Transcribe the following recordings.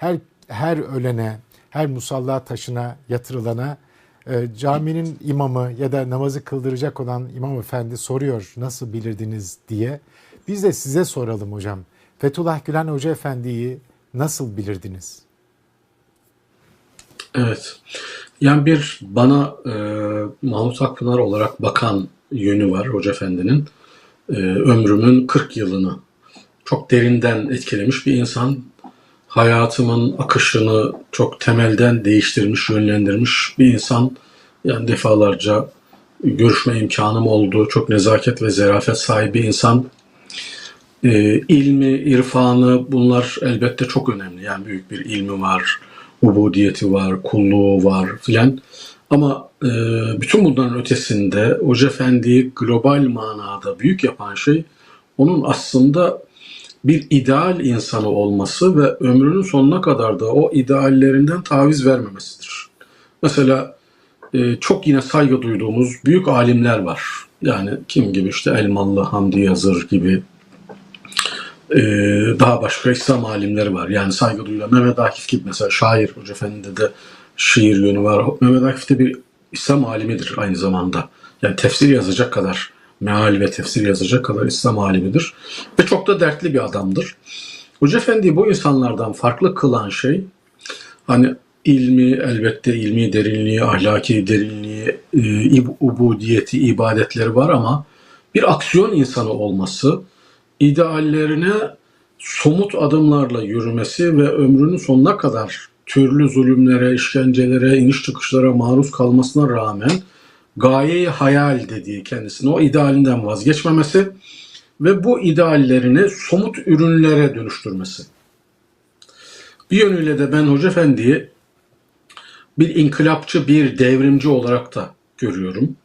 her her ölene, her musalla taşına yatırılana e, caminin imamı ya da namazı kıldıracak olan imam efendi soruyor nasıl bilirdiniz diye. Biz de size soralım hocam. Fethullah Gülen Hoca Efendi'yi nasıl bilirdiniz? Evet. Yani bir bana e, Mahmut Akpınar olarak bakan yönü var Hoca Efendi'nin. E, ömrümün 40 yılını çok derinden etkilemiş bir insan. Hayatımın akışını çok temelden değiştirmiş, yönlendirmiş bir insan. Yani defalarca görüşme imkanım oldu. Çok nezaket ve zerafet sahibi insan. E, ilmi, irfanı bunlar elbette çok önemli. Yani büyük bir ilmi var, ubudiyeti var, kulluğu var filan. Ama e, bütün bunların ötesinde Hoca Efendi'yi global manada büyük yapan şey onun aslında bir ideal insanı olması ve ömrünün sonuna kadar da o ideallerinden taviz vermemesidir. Mesela e, çok yine saygı duyduğumuz büyük alimler var. Yani kim gibi işte Elmalı, Hamdi Yazır gibi e, daha başka İslam alimleri var. Yani saygı duyulan Mehmet Akif gibi mesela şair Hoca Efendi'de de şiir yönü var. Mehmet Akif de bir İslam alimidir aynı zamanda. Yani tefsir yazacak kadar, meal ve tefsir yazacak kadar İslam alimidir. Ve çok da dertli bir adamdır. Hoca Efendi'yi bu insanlardan farklı kılan şey, hani ilmi, elbette ilmi derinliği, ahlaki derinliği, e, ubudiyeti, ibadetleri var ama bir aksiyon insanı olması, ideallerine somut adımlarla yürümesi ve ömrünün sonuna kadar türlü zulümlere, işkencelere, iniş çıkışlara maruz kalmasına rağmen gayeyi hayal dediği kendisine o idealinden vazgeçmemesi ve bu ideallerini somut ürünlere dönüştürmesi. Bir yönüyle de ben Hoca Efendi'yi bir inkılapçı, bir devrimci olarak da görüyorum.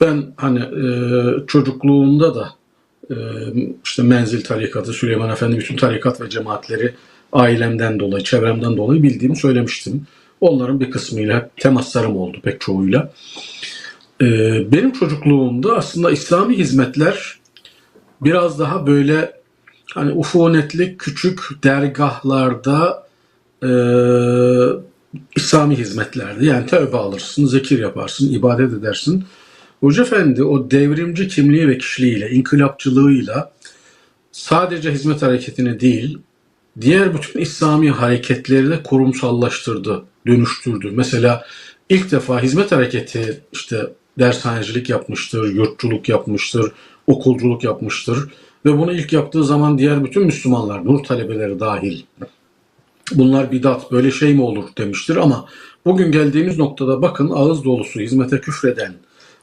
Ben hani e, çocukluğumda da e, işte menzil tarikatı, Süleyman Efendi bütün tarikat ve cemaatleri ailemden dolayı, çevremden dolayı bildiğimi söylemiştim. Onların bir kısmıyla temaslarım oldu pek çoğuyla. E, benim çocukluğumda aslında İslami hizmetler biraz daha böyle hani ufunetli küçük dergahlarda e, İslami hizmetlerdi. Yani tövbe alırsın, zikir yaparsın, ibadet edersin. Hoca Efendi o devrimci kimliği ve kişiliğiyle, inkılapçılığıyla sadece hizmet hareketini değil, diğer bütün İslami hareketleri de kurumsallaştırdı, dönüştürdü. Mesela ilk defa hizmet hareketi işte dershanecilik yapmıştır, yurtçuluk yapmıştır, okulculuk yapmıştır. Ve bunu ilk yaptığı zaman diğer bütün Müslümanlar, nur talebeleri dahil, bunlar bidat, böyle şey mi olur demiştir ama bugün geldiğimiz noktada bakın ağız dolusu hizmete küfreden,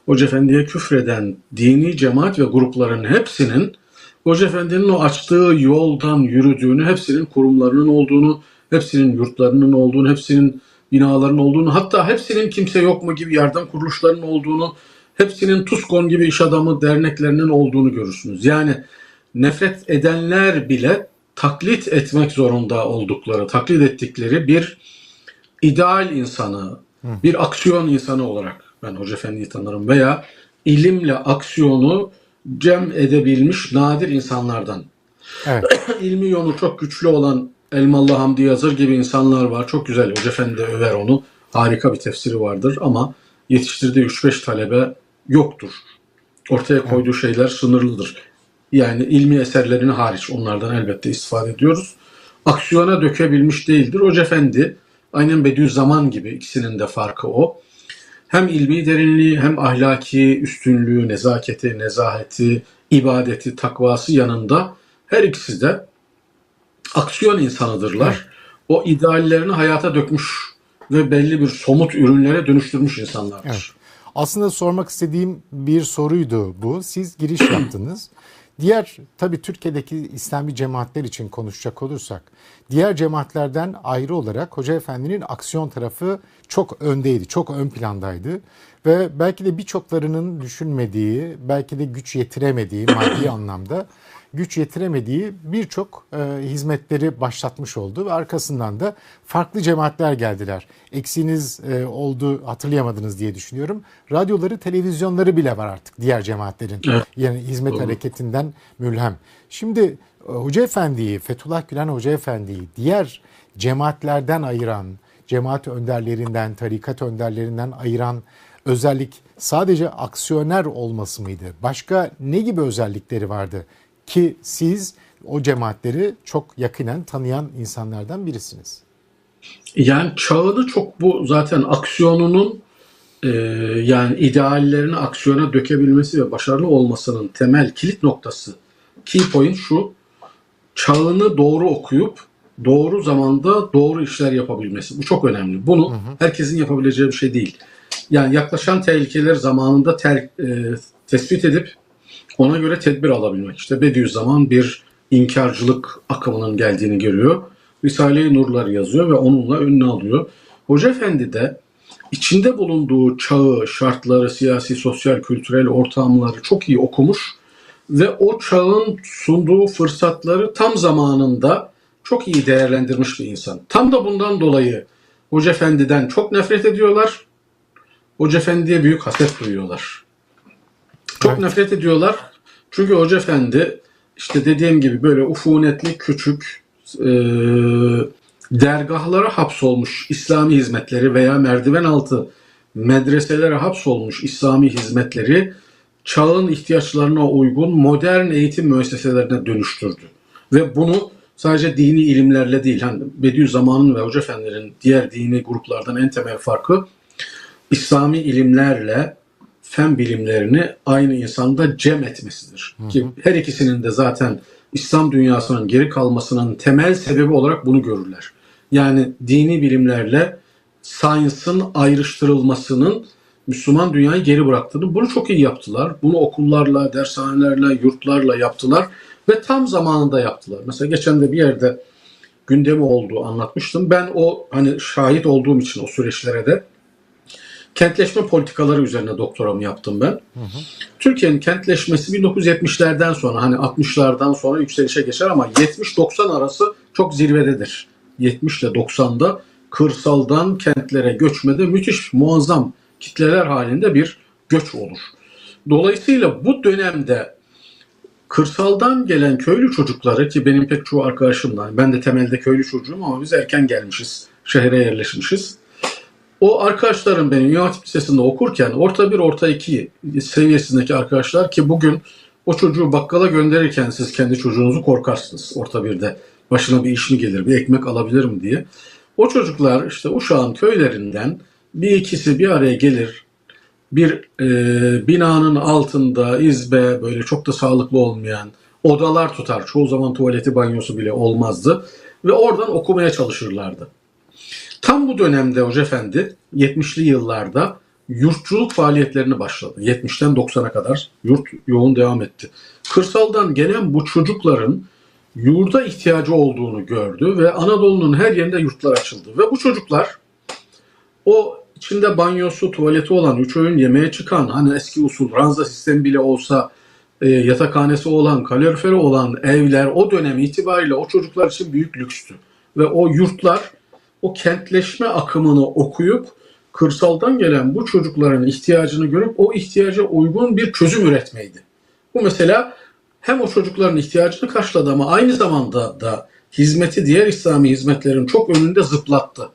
Hoca Efendi'ye küfreden dini cemaat ve grupların hepsinin Hoca Efendi'nin o açtığı yoldan yürüdüğünü, hepsinin kurumlarının olduğunu, hepsinin yurtlarının olduğunu, hepsinin binaların olduğunu, hatta hepsinin kimse yok mu gibi yardım kuruluşlarının olduğunu, hepsinin TUSKON gibi iş adamı derneklerinin olduğunu görürsünüz. Yani nefret edenler bile taklit etmek zorunda oldukları, taklit ettikleri bir ideal insanı, bir aksiyon insanı olarak ben Hoca Efendi'yi tanırım veya ilimle aksiyonu cem edebilmiş nadir insanlardan. Evet. İlmi yolu çok güçlü olan Elmalı Hamdi Yazır gibi insanlar var. Çok güzel. Hoca Efendi över onu. Harika bir tefsiri vardır ama yetiştirdiği 3-5 talebe yoktur. Ortaya koyduğu şeyler sınırlıdır. Yani ilmi eserlerini hariç onlardan elbette istifade ediyoruz. Aksiyona dökebilmiş değildir. Hoca Efendi aynen Bediüzzaman gibi ikisinin de farkı o hem ilmi derinliği hem ahlaki üstünlüğü, nezaketi, nezaheti, ibadeti, takvası yanında her ikisi de aksiyon insanıdırlar. Evet. O ideallerini hayata dökmüş ve belli bir somut ürünlere dönüştürmüş insanlardır. Evet. Aslında sormak istediğim bir soruydu bu. Siz giriş yaptınız. Diğer tabii Türkiye'deki İslami cemaatler için konuşacak olursak diğer cemaatlerden ayrı olarak Hoca Efendi'nin aksiyon tarafı çok öndeydi, çok ön plandaydı. Ve belki de birçoklarının düşünmediği, belki de güç yetiremediği maddi anlamda güç yetiremediği birçok e, hizmetleri başlatmış oldu ve arkasından da farklı cemaatler geldiler. Eksiğiniz e, oldu hatırlayamadınız diye düşünüyorum. Radyoları, televizyonları bile var artık diğer cemaatlerin. Yani hizmet Doğru. hareketinden mülhem. Şimdi e, Hoca Efendi'yi, Fethullah Gülen Hoca Efendi'yi diğer cemaatlerden ayıran, cemaat önderlerinden, tarikat önderlerinden ayıran özellik sadece aksiyoner olması mıydı? Başka ne gibi özellikleri vardı? Ki siz o cemaatleri çok yakinen tanıyan insanlardan birisiniz. Yani çağını çok bu zaten aksiyonunun e, yani ideallerini aksiyona dökebilmesi ve başarılı olmasının temel kilit noktası key point şu çağını doğru okuyup doğru zamanda doğru işler yapabilmesi. Bu çok önemli. Bunu herkesin yapabileceği bir şey değil. Yani yaklaşan tehlikeler zamanında ter, e, tespit edip ona göre tedbir alabilmek. İşte Bediüzzaman bir inkarcılık akımının geldiğini görüyor. Risale-i Nurlar yazıyor ve onunla önüne alıyor. Hoca Efendi de içinde bulunduğu çağı, şartları, siyasi, sosyal, kültürel ortamları çok iyi okumuş ve o çağın sunduğu fırsatları tam zamanında çok iyi değerlendirmiş bir insan. Tam da bundan dolayı Hoca Efendi'den çok nefret ediyorlar. Hoca Efendi'ye büyük haset duyuyorlar. Çok Evet. nefret ediyorlar. Çünkü Hoca Efendi işte dediğim gibi böyle ufunetli küçük e, dergahlara hapsolmuş İslami hizmetleri veya merdiven altı medreselere hapsolmuş İslami hizmetleri çağın ihtiyaçlarına uygun modern eğitim müesseselerine dönüştürdü. Ve bunu sadece dini ilimlerle değil, hani Bediüzzaman'ın ve Hoca Efendilerin diğer dini gruplardan en temel farkı İslami ilimlerle fen bilimlerini aynı insanda cem etmesidir. Ki her ikisinin de zaten İslam dünyasının geri kalmasının temel sebebi olarak bunu görürler. Yani dini bilimlerle science'ın ayrıştırılmasının Müslüman dünyayı geri bıraktığını bunu çok iyi yaptılar. Bunu okullarla, dershanelerle, yurtlarla yaptılar ve tam zamanında yaptılar. Mesela geçen de bir yerde gündemi olduğu anlatmıştım. Ben o hani şahit olduğum için o süreçlere de kentleşme politikaları üzerine doktoramı yaptım ben. Türkiye'nin kentleşmesi 1970'lerden sonra hani 60'lardan sonra yükselişe geçer ama 70-90 arası çok zirvededir. 70 ile 90'da kırsaldan kentlere göçmede müthiş muazzam kitleler halinde bir göç olur. Dolayısıyla bu dönemde kırsaldan gelen köylü çocukları ki benim pek çoğu arkadaşımla ben de temelde köylü çocuğum ama biz erken gelmişiz. Şehre yerleşmişiz. O arkadaşlarım benim Hatip Lisesi'nde okurken orta bir orta iki seviyesindeki arkadaşlar ki bugün o çocuğu bakkala gönderirken siz kendi çocuğunuzu korkarsınız orta birde. Başına bir iş mi gelir, bir ekmek alabilir mi diye. O çocuklar işte Uşak'ın köylerinden bir ikisi bir araya gelir. Bir e, binanın altında izbe böyle çok da sağlıklı olmayan odalar tutar. Çoğu zaman tuvaleti banyosu bile olmazdı. Ve oradan okumaya çalışırlardı. Tam bu dönemde Hoca Efendi 70'li yıllarda yurtçuluk faaliyetlerini başladı. 70'ten 90'a kadar yurt yoğun devam etti. Kırsaldan gelen bu çocukların yurda ihtiyacı olduğunu gördü ve Anadolu'nun her yerinde yurtlar açıldı. Ve bu çocuklar o içinde banyosu, tuvaleti olan, üç öğün yemeğe çıkan, hani eski usul ranza sistemi bile olsa e, yatakhanesi olan, kaloriferi olan evler o dönem itibariyle o çocuklar için büyük lükstü. Ve o yurtlar o kentleşme akımını okuyup kırsaldan gelen bu çocukların ihtiyacını görüp o ihtiyaca uygun bir çözüm üretmeydi. Bu mesela hem o çocukların ihtiyacını karşıladı ama aynı zamanda da hizmeti diğer İslami hizmetlerin çok önünde zıplattı.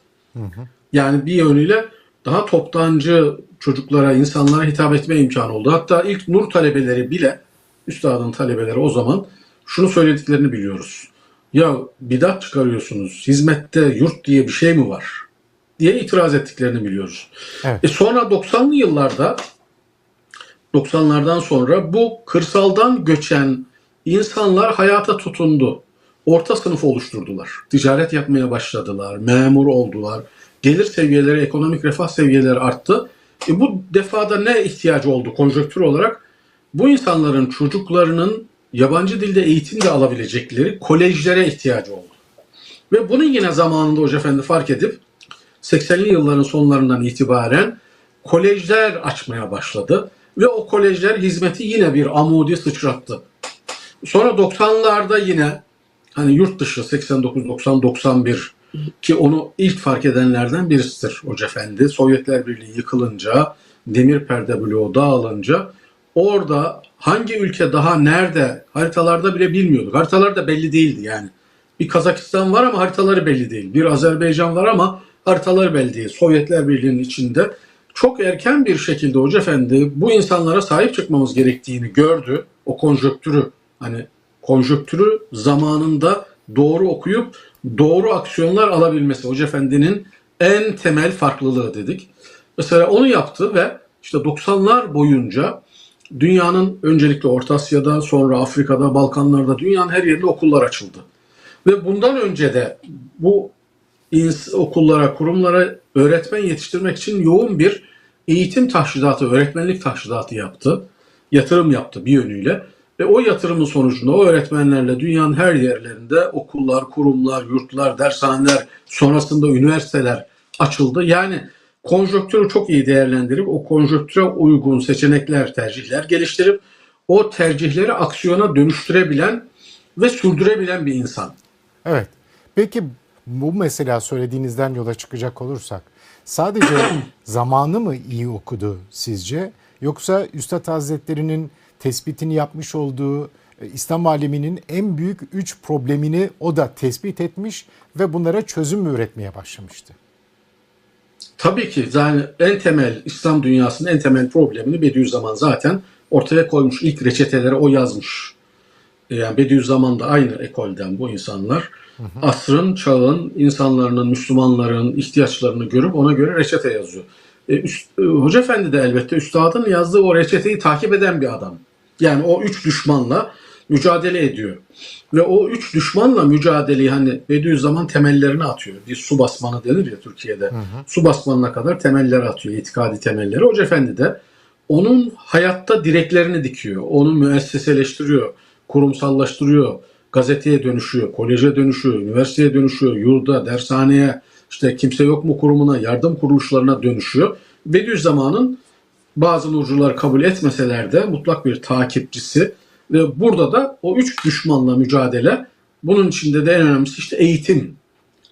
Yani bir yönüyle daha toptancı çocuklara, insanlara hitap etme imkanı oldu. Hatta ilk Nur talebeleri bile, üstadın talebeleri o zaman şunu söylediklerini biliyoruz. Ya bidat çıkarıyorsunuz, hizmette yurt diye bir şey mi var? diye itiraz ettiklerini biliyoruz. Evet. E sonra 90'lı yıllarda 90'lardan sonra bu kırsaldan göçen insanlar hayata tutundu. Orta sınıf oluşturdular. Ticaret yapmaya başladılar. Memur oldular. Gelir seviyeleri, ekonomik refah seviyeleri arttı. E bu defada ne ihtiyacı oldu konjonktür olarak? Bu insanların çocuklarının yabancı dilde eğitim de alabilecekleri kolejlere ihtiyacı oldu. Ve bunun yine zamanında Hoca Efendi fark edip 80'li yılların sonlarından itibaren kolejler açmaya başladı. Ve o kolejler hizmeti yine bir amudi sıçrattı. Sonra 90'larda yine hani yurt dışı 89, 90, 91 ki onu ilk fark edenlerden birisidir Hoca Efendi. Sovyetler Birliği yıkılınca, demir perde bloğu dağılınca orada hangi ülke daha nerede haritalarda bile bilmiyorduk. Haritalarda belli değildi yani. Bir Kazakistan var ama haritaları belli değil. Bir Azerbaycan var ama haritaları belli değil. Sovyetler Birliği'nin içinde. Çok erken bir şekilde Hoca Efendi bu insanlara sahip çıkmamız gerektiğini gördü. O konjöktürü hani konjöktürü zamanında doğru okuyup doğru aksiyonlar alabilmesi Hoca Efendi'nin en temel farklılığı dedik. Mesela onu yaptı ve işte 90'lar boyunca dünyanın öncelikle Orta Asya'da sonra Afrika'da, Balkanlarda dünyanın her yerinde okullar açıldı. Ve bundan önce de bu okullara, kurumlara öğretmen yetiştirmek için yoğun bir eğitim tahşidatı, öğretmenlik tahşidatı yaptı. Yatırım yaptı bir yönüyle. Ve o yatırımın sonucunda o öğretmenlerle dünyanın her yerlerinde okullar, kurumlar, yurtlar, dershaneler, sonrasında üniversiteler açıldı. Yani konjonktürü çok iyi değerlendirip o konjonktüre uygun seçenekler, tercihler geliştirip o tercihleri aksiyona dönüştürebilen ve sürdürebilen bir insan. Evet. Peki bu mesela söylediğinizden yola çıkacak olursak sadece zamanı mı iyi okudu sizce? Yoksa Üstad Hazretleri'nin tespitini yapmış olduğu e, İslam aleminin en büyük üç problemini o da tespit etmiş ve bunlara çözüm üretmeye başlamıştı? Tabii ki yani en temel İslam dünyasının en temel problemini Bediüzzaman zaten ortaya koymuş. İlk reçeteleri o yazmış. Yani Bediüzzaman da aynı ekolden bu insanlar. Asrın, çağın, insanların, Müslümanların ihtiyaçlarını görüp ona göre reçete yazıyor. E, üst- e, Hoca Efendi de elbette üstadın yazdığı o reçeteyi takip eden bir adam. Yani o üç düşmanla mücadele ediyor. Ve o üç düşmanla mücadeleyi hani Bediüzzaman temellerini atıyor. Bir su basmanı denir ya Türkiye'de. Su basmanına kadar temelleri atıyor, itikadi temelleri. Hoca Efendi de onun hayatta direklerini dikiyor. Onu müesseseleştiriyor, kurumsallaştırıyor. Gazeteye dönüşüyor, koleje dönüşüyor, üniversiteye dönüşüyor, yurda, dershaneye, işte kimse yok mu kurumuna, yardım kuruluşlarına dönüşüyor. Bediüzzaman'ın bazı nurcular kabul etmeseler de mutlak bir takipçisi ve burada da o üç düşmanla mücadele bunun içinde de en önemlisi işte eğitim.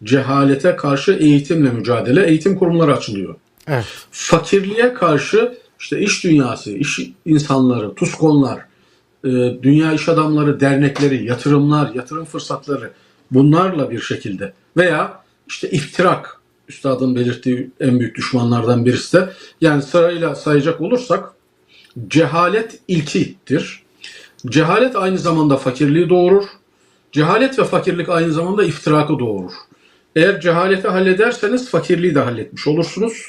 Cehalete karşı eğitimle mücadele, eğitim kurumları açılıyor. Evet. Fakirliğe karşı işte iş dünyası, iş insanları, TUSKONlar, e, dünya iş adamları, dernekleri, yatırımlar, yatırım fırsatları bunlarla bir şekilde veya işte iftirak üstadın belirttiği en büyük düşmanlardan birisi de yani sırayla sayacak olursak cehalet ilkidir. Cehalet aynı zamanda fakirliği doğurur. Cehalet ve fakirlik aynı zamanda iftirakı doğurur. Eğer cehaleti hallederseniz fakirliği de halletmiş olursunuz.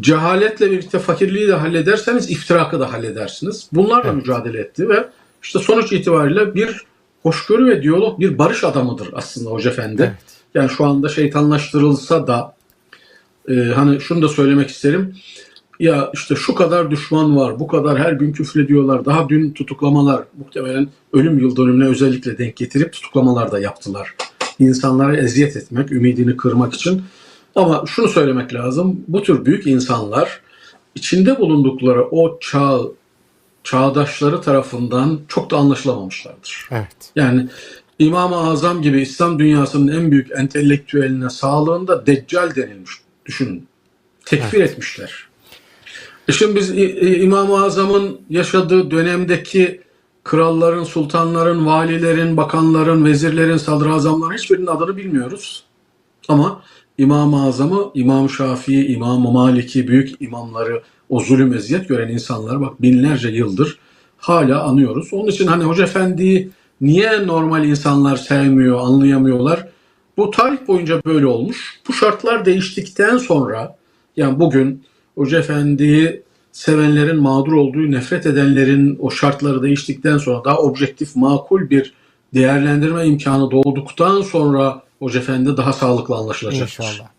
Cehaletle birlikte fakirliği de hallederseniz iftirakı da halledersiniz. Bunlarla Evet. mücadele etti ve işte sonuç itibariyle bir hoşgörü ve diyalog bir barış adamıdır aslında Hoca Efendi. Evet. Yani şu anda şeytanlaştırılsa da e, hani şunu da söylemek isterim. Ya işte şu kadar düşman var, bu kadar her gün küfrediyorlar. Daha dün tutuklamalar muhtemelen ölüm yıl dönümüne özellikle denk getirip tutuklamalar da yaptılar. İnsanlara eziyet etmek, ümidini kırmak için. Ama şunu söylemek lazım. Bu tür büyük insanlar içinde bulundukları o çağ çağdaşları tarafından çok da anlaşılamamışlardır. Evet. Yani İmam-ı Azam gibi İslam dünyasının en büyük entelektüeline sağlığında deccal denilmiş. Düşünün. Tekfir etmişler. Şimdi biz İmam-ı Azam'ın yaşadığı dönemdeki kralların, sultanların, valilerin, bakanların, vezirlerin, sadrazamların hiçbirinin adını bilmiyoruz. Ama İmam-ı Azam'ı, İmam Şafii, İmam Malik'i, büyük imamları, o zulüm eziyet gören insanlar bak binlerce yıldır hala anıyoruz. Onun için hani Hoca Efendi'yi niye normal insanlar sevmiyor, anlayamıyorlar? Bu tarih boyunca böyle olmuş. Bu şartlar değiştikten sonra yani bugün Hoca Efendi'yi sevenlerin mağdur olduğu, nefret edenlerin o şartları değiştikten sonra daha objektif, makul bir değerlendirme imkanı doğduktan sonra Hoca Efendi daha sağlıklı anlaşılacaktır. İnşallah.